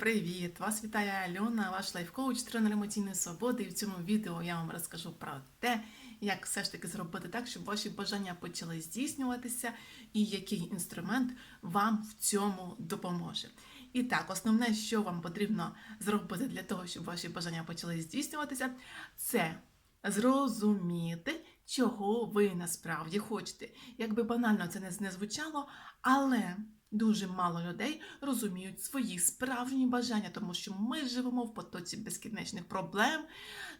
Привіт! Вас вітає Альона, ваш лайф-коуч, тренер емоційної свободи. І в цьому відео я вам розкажу про те, як все ж таки зробити так, щоб ваші бажання почали здійснюватися, і який інструмент вам в цьому допоможе. І так, основне, що вам потрібно зробити для того, щоб ваші бажання почали здійснюватися, це зрозуміти, чого ви насправді хочете. Якби банально це не звучало, але дуже мало людей розуміють свої справжні бажання, тому що ми живемо в потоці безкінечних проблем,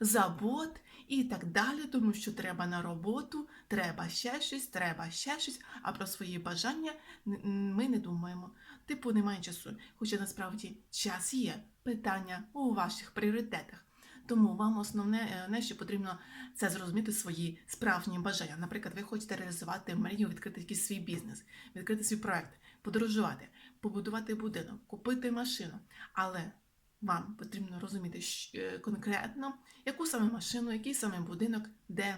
забот і так далі, тому що треба на роботу, треба ще щось, треба ще щось, а про свої бажання ми не думаємо. Типу, немає часу. Хоча насправді час є, питання у ваших пріоритетах. Тому вам основне, е, не, що потрібно це зрозуміти свої справжні бажання. Наприклад, ви хочете реалізувати мрію, відкрити якийсь свій бізнес, відкрити свій проект, подорожувати, побудувати будинок, купити машину. Але вам потрібно розуміти е, конкретно, яку саме машину, який саме будинок, де.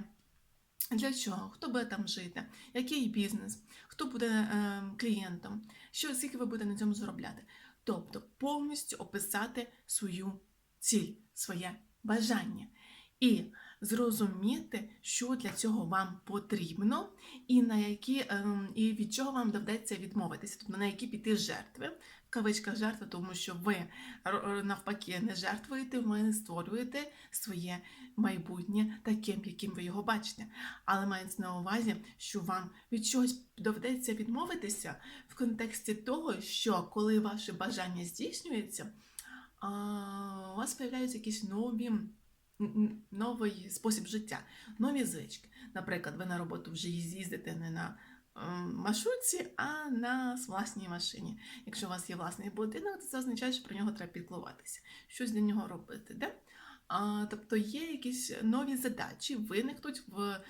Для чого? Хто буде там жити? Який бізнес? Хто буде е, клієнтом? Що скільки ви будете на цьому заробляти? Тобто повністю описати свою ціль, своє бажання і зрозуміти, що для цього вам потрібно, і на які ем, і від чого вам доведеться відмовитися, тобто на які піти жертви. В кавичках жертви, тому що ви навпаки не жертвуєте, ви не створюєте своє майбутнє таким, яким ви його бачите. Але мається на увазі, що вам від чогось доведеться відмовитися в контексті того, що коли ваше бажання здійснюється, у вас з'являються якісь нові. Новий спосіб життя, нові звички. Наприклад, ви на роботу вже їздите не на маршрутці, а на власній машині. Якщо у вас є власний будинок, то це означає, що про нього треба піклуватися, щось для нього робити. Да? Тобто є якісь нові задачі, виникнуть в, е,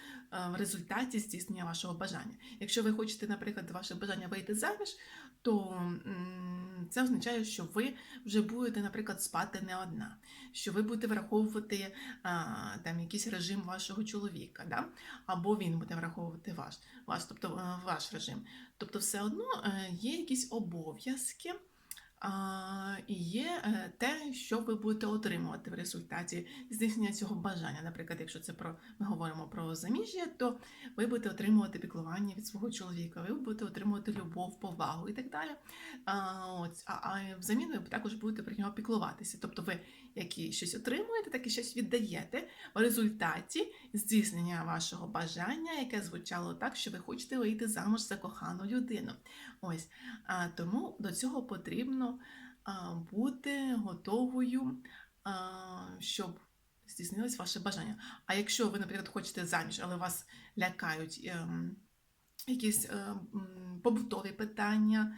результаті здійснення вашого бажання. Якщо ви хочете, наприклад, ваше бажання вийти заміж, то це означає, що ви вже будете, наприклад, спати не одна, що ви будете враховувати там якийсь режим вашого чоловіка, да? або він буде враховувати ваш, ваш, тобто е, ваш режим. Тобто, все одно е, є якісь обов'язки. І є е, те, що ви будете отримувати в результаті здійснення цього бажання. Наприклад, якщо це про ми говоримо про заміжжя, то ви будете отримувати піклування від свого чоловіка, ви будете отримувати любов, повагу і так далі. А, а взамін ви також будете про нього піклуватися. Тобто ви як і щось отримуєте, так і щось віддаєте в результаті здійснення вашого бажання, яке звучало так, що ви хочете вийти замуж за кохану людину. Ось а, тому до цього потрібно бути готовою, щоб здійснилось ваше бажання. А якщо ви, наприклад, хочете заміж, але вас лякають ем, якісь ем, побутові питання,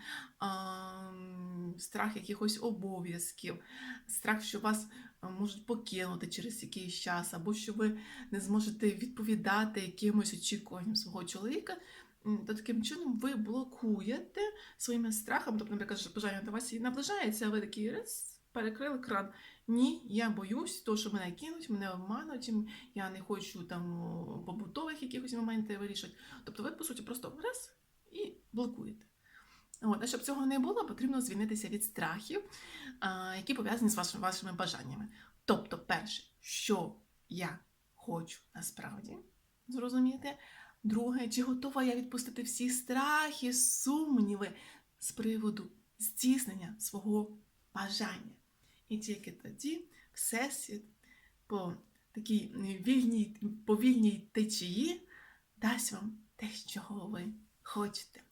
страх якихось обов'язків, страх, що вас е, можуть покинути через якийсь час, або що ви не зможете відповідати якимось очікуванням свого чоловіка, то таким чином ви блокуєте своїми страхами, тобто, наприклад, що бажання до вас і наближається, а ви такий раз перекрили кран. Ні, я боюсь, того, що мене кинуть, мене обмануть, я не хочу там побутових якихось моментів вирішувати. Тобто ви, по суті, просто раз і блокуєте. От, а щоб цього не було, потрібно звільнитися від страхів, які пов'язані з вашими, вашими бажаннями. Тобто, перше, що я хочу насправді зрозуміти. Друге, чи готова я відпустити всі страхи, сумніви з приводу здійснення свого бажання. І тільки тоді Всесвіт по такій вільній, повільній течії дасть вам те, чого ви хочете.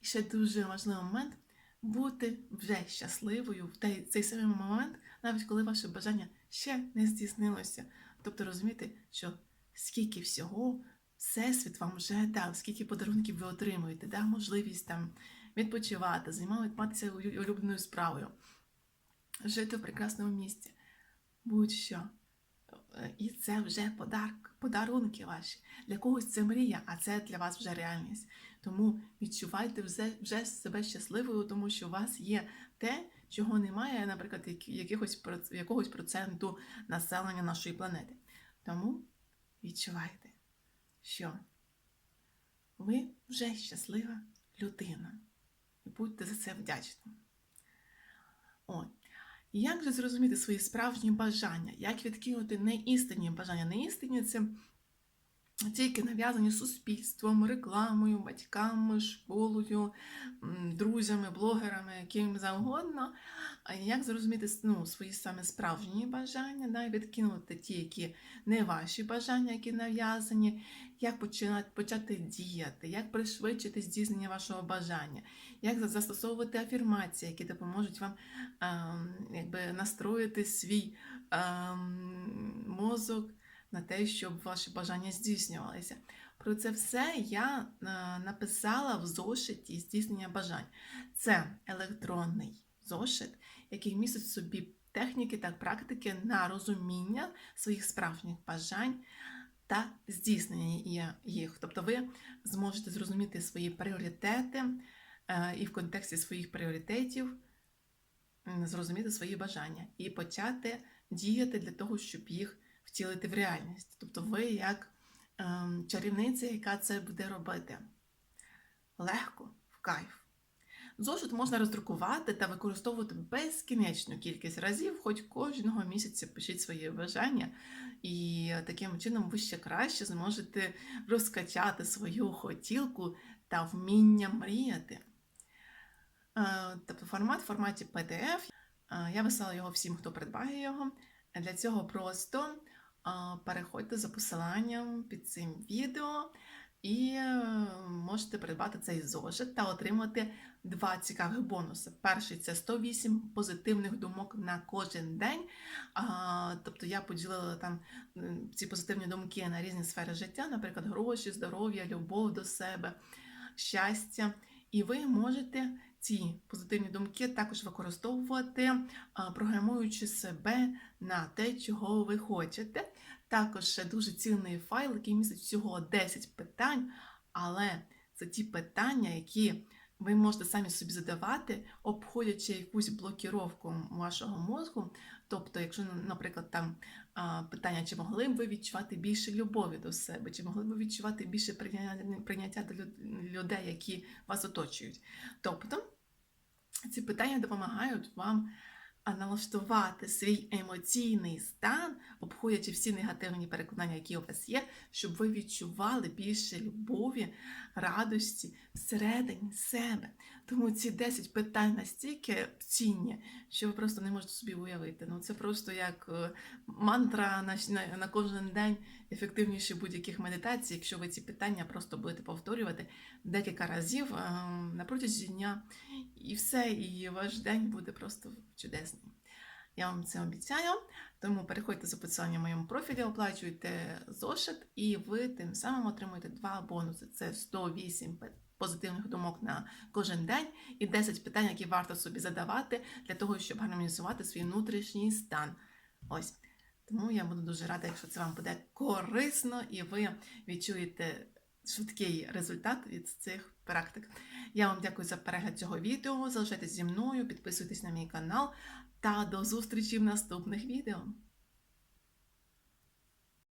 І ще дуже важливий момент бути вже щасливою в цей самий момент, навіть коли ваше бажання ще не здійснилося. Тобто розуміти, що скільки всього Всесвіт вам вже дав, скільки подарунків ви отримуєте, дав можливість там відпочивати, займатися улюбленою справою, жити в прекрасному місці. Будь-що. Е, І це вже подарк, подарунки ваші. Для когось це мрія, а це для вас вже реальність. Тому відчувайте вже, вже себе щасливою, тому що у вас є те, чого немає, наприклад, якихось, якогось проценту населення нашої планети. Тому відчувайте, що ви вже щаслива людина. І будьте за це вдячні. От. Як же зрозуміти свої справжні бажання? Як відкинути неістинні бажання? Неістинні це тільки нав'язані суспільством, рекламою, батьками, школою, друзями, блогерами, ким завгодно. А як зрозуміти ну, свої саме справжні бажання, да, відкинути ті, які не ваші бажання, які нав'язані, як почати діяти, як пришвидшити здійснення вашого бажання, як застосовувати афірмації, які допоможуть вам ем, якби, настроїти свій ем, мозок на те, щоб ваші бажання здійснювалися. Про це все я е, написала в зошиті здійснення бажань. Це електронний зошит, який містить в собі техніки та практики на розуміння своїх справжніх бажань та здійснення їх. Тобто ви зможете зрозуміти свої пріоритети е, і в контексті своїх пріоритетів зрозуміти свої бажання і почати діяти для того, щоб їх втілити в реальність. Тобто ви як ем, чарівниця, яка це буде робити. Легко, в кайф. Зошит можна роздрукувати та використовувати безкінечну кількість разів, хоч кожного місяця пишіть свої бажання, і таким чином ви ще краще зможете розкачати свою хотілку та вміння мріяти. Е, Тобто формат в форматі PDF. Е, Я висила його всім, хто придбає його. Для цього просто е, переходьте за посиланням під цим відео і е, можете придбати цей зошит та отримати два цікавих бонуси. Перший це 108 позитивних думок на кожен день. Тобто я поділила там ці позитивні думки на різні сфери життя, наприклад, гроші, здоров'я, любов до себе, щастя. І ви можете ці позитивні думки також використовувати, програмуючи себе на те, чого ви хочете. Також дуже цінний файл, який містить всього 10 питань, але це ті питання, які ви можете самі собі задавати, обходячи якусь блокіровку вашого мозку. Тобто, якщо, наприклад, там питання, чи могли б ви відчувати більше любові до себе, чи могли б ви відчувати більше прийняття до людей, які вас оточують. Тобто, ці питання допомагають вам а, налаштувати свій емоційний стан, обходячи всі негативні переконання, які у вас є, щоб ви відчували більше любові, радості всередині себе. Тому ці 10 питань настільки цінні, що ви просто не можете собі уявити. Ну це просто як е, мантра на, на, кожен день ефективніше будь-яких медитацій, якщо ви ці питання просто будете повторювати декілька разів е, на протязі дня. І все, і ваш день буде просто чудесний. Я вам це обіцяю. Тому переходьте за посиланням в моєму профілі, оплачуйте зошит, і ви тим самим отримуєте два бонуси: це 108 позитивних думок на кожен день і 10 питань, які варто собі задавати для того, щоб гармонізувати свій внутрішній стан. Ось. Тому я буду дуже рада, якщо це вам буде корисно і ви відчуєте швидкий результат від цих практик. Я вам дякую за перегляд цього відео. Залишайтесь зі мною, підписуйтесь на мій канал та до зустрічі в наступних відео.